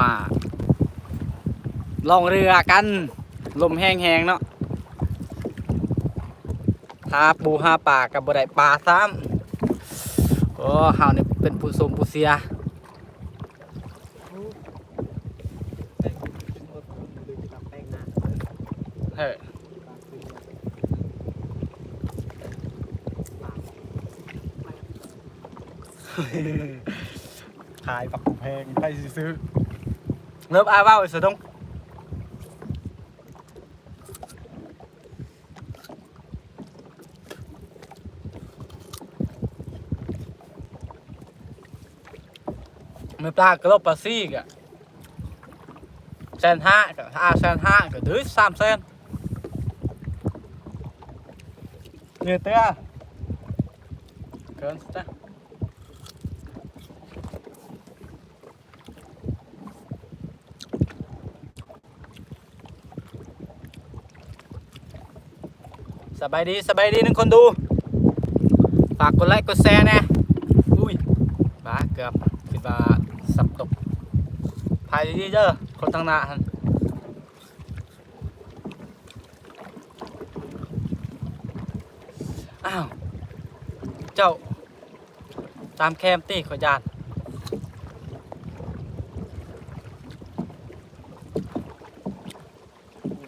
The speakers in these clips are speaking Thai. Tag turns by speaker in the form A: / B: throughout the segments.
A: มาล่องเรือกัน ลมแห้งๆเนาะหาปูหาปลากับบ่ได้ปลาซ้ำโอ้เฮานี่เป็นผู้สมผู้เสียเฮ้ยขายปักแพงไปซื้อเริ่มอาว่าไอ้สุดงไปลากรซี่กะแสนห้อ lớp ai vào ở sở đông mới ta cái lớp basi kìa. Sen hạ cả a sen hạ cả dưới sam sen. Như thế à? Cơn ta สบายดีสบายดีนึ่งคนดู ฝากกดไลค์กดแชร์นะ อุ้ยบ้าเกือบคิดว่าสับตกภายดีเด้อคนตั้งหน้าหันอ้าว เจ้า ตามแคมตี้ขอยาน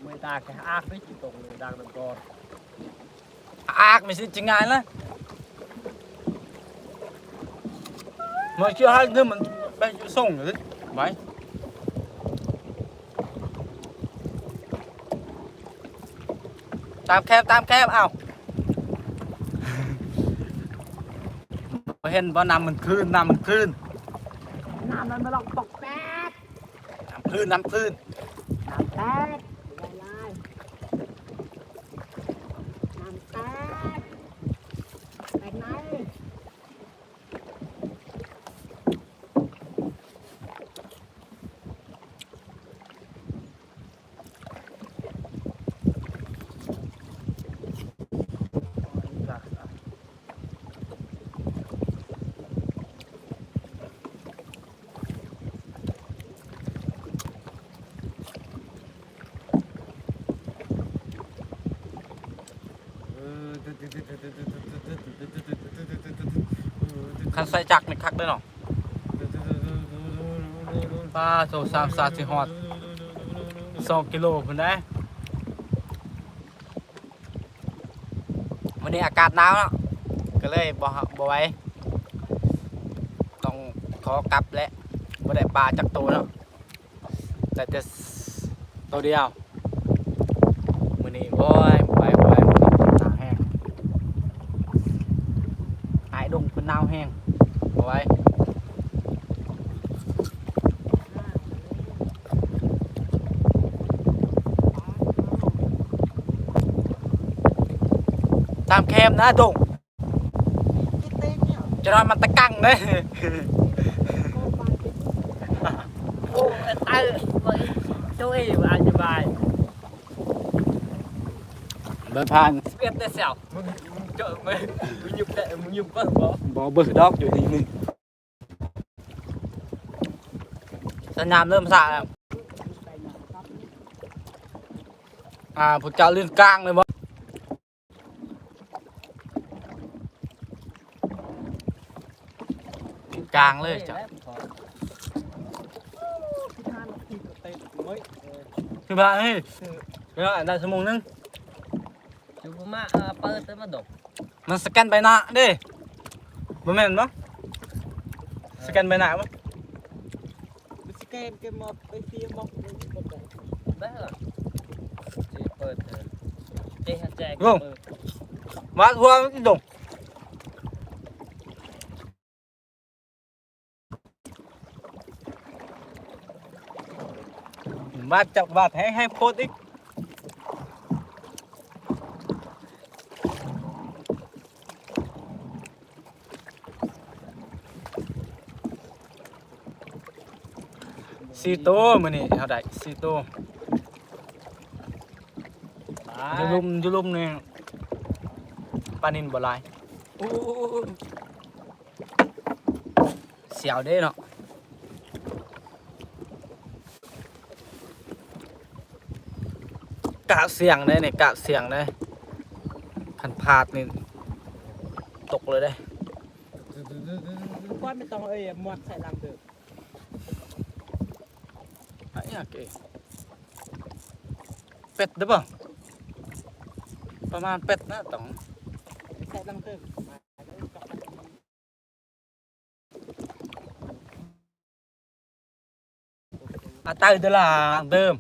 B: ไม่ตาแค่อากไม่กี่ตรงเลยดังตะกอน
A: อากไม่สิจริงไงล่ะมันchưa hai thứ mình bay chỗ sông rồi đấy mấy tam khem tam khem ao เห็นว่านำมันคลื่นนำมันคลื่น
B: น้ำมันมาลองตกแตก
A: น้ำคลื่นน้ำคลื่น
B: น้ำแตก
A: คันใส่จักรนี่คักได้หรอป้าโซสามสาสิฮอดสองกิโลพุ่นได้วันนี้อากาศหนาวเนาะก็เลยบ่บ่ไหว้ต้องขอกลับแล้วบ่ได้ปลาจักตัวเนาะแต่จะตัวเดียวมื้อนี้โอ้ยบ่ไหวบ่ไหวมื้อนี้หนาวแห้งหายดงเพิ่น หนาวแห้งบ่ไหวตามแคมนะดงจะนอนมันตะกังเลย
B: โอ้ตายเจ้าเอ๋อธิบาย
A: เบิดผ่าน
B: เปลี่ยนเสียวมึงมึงเจอไหมมึงยุบแต่มึงยุบก็บ่
A: บ่เบิดดอกอยู่นี่นี่สัญญาณเสะแล้ว chợ mày mình nhập tệ mình nhập quá. Bỏ. Bờ đó chỗ đi mình. Sao nam lên sạ này à phụ trào lên cang này mà cang lên chợ thì bạn ơi. Các bạn đang xem mùng nâng chú
B: mà bơi tới mà đục มาณเอ่อเปิดแต่มาดก
A: มันสแกนใบหน้าเด้บ่แม่นบ่สแกนใบหน้าบ่
C: สแกนเกมมอบไปเฟียมอบ
B: ได้เหรอสิเปิดเถอะเจ๊แจก
A: มาทัวร์ที่ดงมาจับบาด ซีโต้มื้นี้เฮาได้ซีโต้จุลุมจุลุมนี่ปานินบ่ลายเสียวเด้เนาะกะเสียงได้เนี่ยกะเสียงได้ขันพาดนี่ตกเลยได้
C: ก้อนไม่ต้องเอ่ยหมวดใส่ลังเดือ
A: ก อ้เนี่ยเก๋เป็ดได้ป่ะประมาณเป็ดนะต้อง
C: ใส่ลังเด้อ
A: อาตายเดล่าเดิม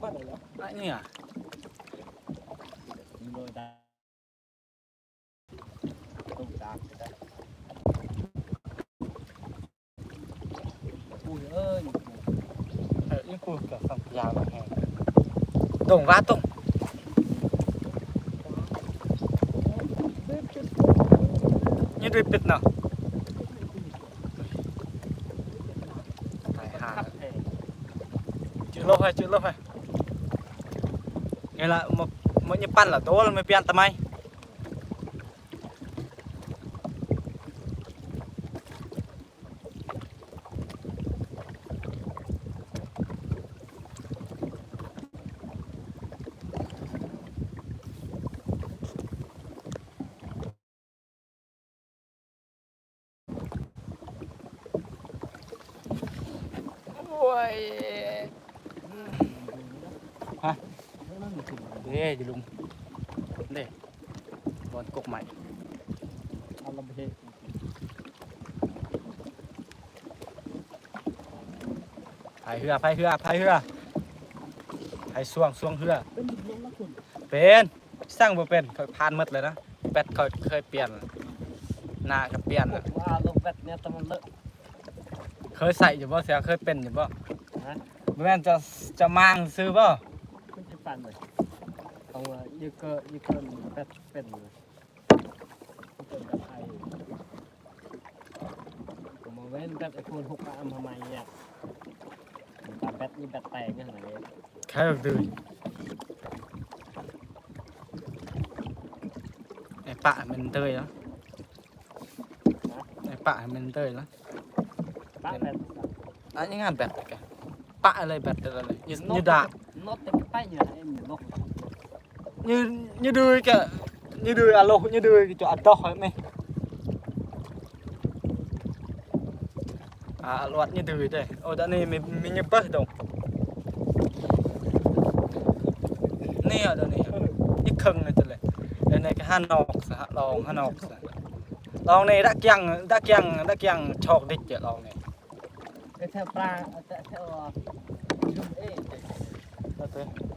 C: ก้อนไหนแล้ว
A: ไอ้เนี่ย
B: มี Donggatok. Như đuôi pit nào. Tại hà. Chữ lô hay chữ lô hay. Nghe là một mỗi
A: như pan là tố là mới pian tầm anh. ยฮะเด้จะลุงเด้บอลกกใหม่
B: เอาลำเพ
A: พายเรือพายเรือพายเรือพายช่วงช่วงเรือ
C: เป็น
A: สร้างบ่เป็นเคยผ่านหมดเลยนะเป็ดเคยเคยเปลี่ยนหน้าก็เปลี่ยน
B: ว่าลงแบตเนี่ยต่มันเลอะ
A: เคยใส่อยู่บ่เสียเคยเป็นอยู่บ่
B: ฮะ
A: บ่แม่นจะจะมางซื้อบ่
B: ไม่ใช่ฟันเลยเอาว่ายึกเกอร์ยึกเกอร์แบตเป็นเลยเป็นกับไทยผมมาเว้นแบตไอโฟนหกอัมทำไมเนี่ยตามแบตนี่แบตแตกเนี่ยไหน
A: ใครบอกดื้อไอ้ปะมันเตยเนาะไอ้ปะมันเตยเนาะ
B: ป้าแบต
A: อันนี้งานแบบแกปะอะไรแบบอะไรยืดยืดดาน
B: กแต่ไปอยู่ไหนนก
A: ยืดยืดดื้อแกยืดดื้ออะโลยืดดื้อจะอัดดอกไหมอ่าลว anh à, những ngàn bẹt cả. Bạ này bẹt là như như đạn. như như đuôi cả như đuôi à lô như đuôi cái chỗ ăn to ấy mày. À loạt như đuôi đây. Ôi đã này mình mình nhập bớt đồng nè ở đây nè ít khưng này tôi lại đây này cái hàn nọc hạ lòng hàn nọc lòng này đã kiêng đã kiêng đã kiêng chọc địch ở lòng này. ในดักยังดักยังดักยังชออ